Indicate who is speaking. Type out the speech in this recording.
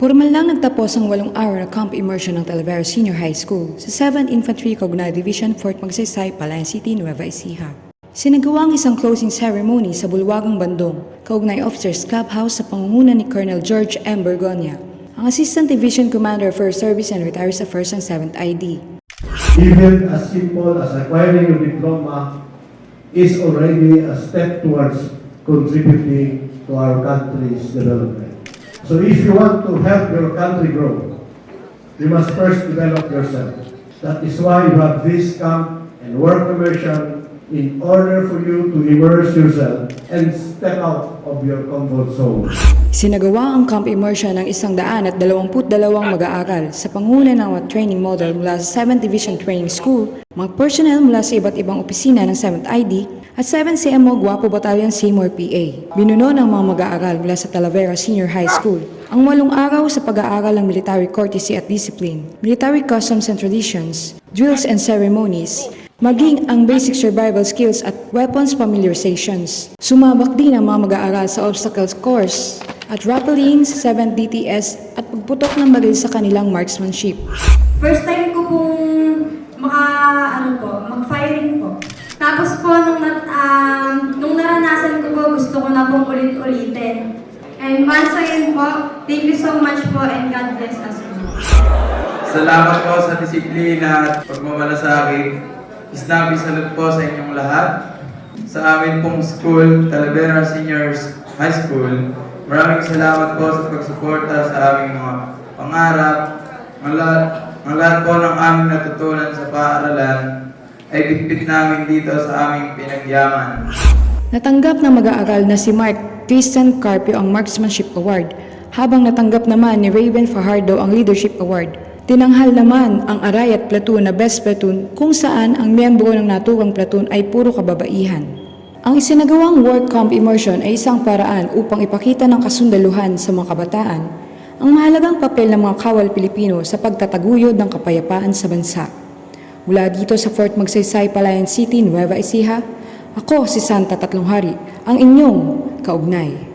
Speaker 1: Formal lang nagtapos ang walong na camp immersion ng Talavera Senior High School sa 7th Infantry Cognay Division, Fort Magsaysay, Palayan City, Nueva Ecija. Sinagawa ang isang closing ceremony sa Bulwagang Bandong, Kaugnay Officers Clubhouse sa pangunguna ni Colonel George M. Bergonia, ang Assistant Division Commander for Service and Retirees Affairs ng 7th ID.
Speaker 2: Even as simple as acquiring a diploma is already a step towards contributing to our country's development. So if you want to help your country grow, you must first develop yourself. That is why you have this camp and work immersion in order for you to immerse yourself and step out of your comfort zone.
Speaker 1: Sinagawa ang camp immersion ng isang daan at dalawamput dalawang mag-aaral sa panguna ng training model mula sa 7th Division Training School, mga personnel mula sa iba't ibang opisina ng 7th ID, at 7 CMO Guapo Battalion Seymour PA. Binuno ng mga mag-aaral mula sa Talavera Senior High School. Ang walong araw sa pag-aaral ng military courtesy at discipline, military customs and traditions, drills and ceremonies, maging ang basic survival skills at weapons familiarizations. Sumabak din ang mga mag-aaral sa obstacles course at rappelling sa 7 DTS at pagputok ng baril sa kanilang marksmanship.
Speaker 3: First time ko pong maka, ano po, mag-firing po. Tapos po, nung, um, nung naranasan ko po, gusto ko na pong ulit-ulitin. And once again po, thank you so much po and God bless us po.
Speaker 4: Salamat po sa disiplina at pagmamalasakit. Isnabi salute po sa inyong lahat. Sa amin pong school, Talavera Seniors High School, maraming salamat po sa pagsuporta sa aming mga pangarap. Ang lahat, ang lahat po ng aming natutunan sa paaralan ay bitbit namin dito sa aming pinagyaman.
Speaker 1: Natanggap ng mag-aaral na si Mark Christian Carpio ang Marksmanship Award, habang natanggap naman ni Raven Fajardo ang Leadership Award. Tinanghal naman ang Arayat Platoon na Best Platoon kung saan ang miyembro ng naturang platoon ay puro kababaihan. Ang isinagawang work camp immersion ay isang paraan upang ipakita ng kasundaluhan sa mga kabataan ang mahalagang papel ng mga kawal Pilipino sa pagtataguyod ng kapayapaan sa bansa. Mula dito sa Fort Magsaysay, Palayan City, Nueva Ecija, ako si Santa Tatlong Hari, ang inyong kaugnay.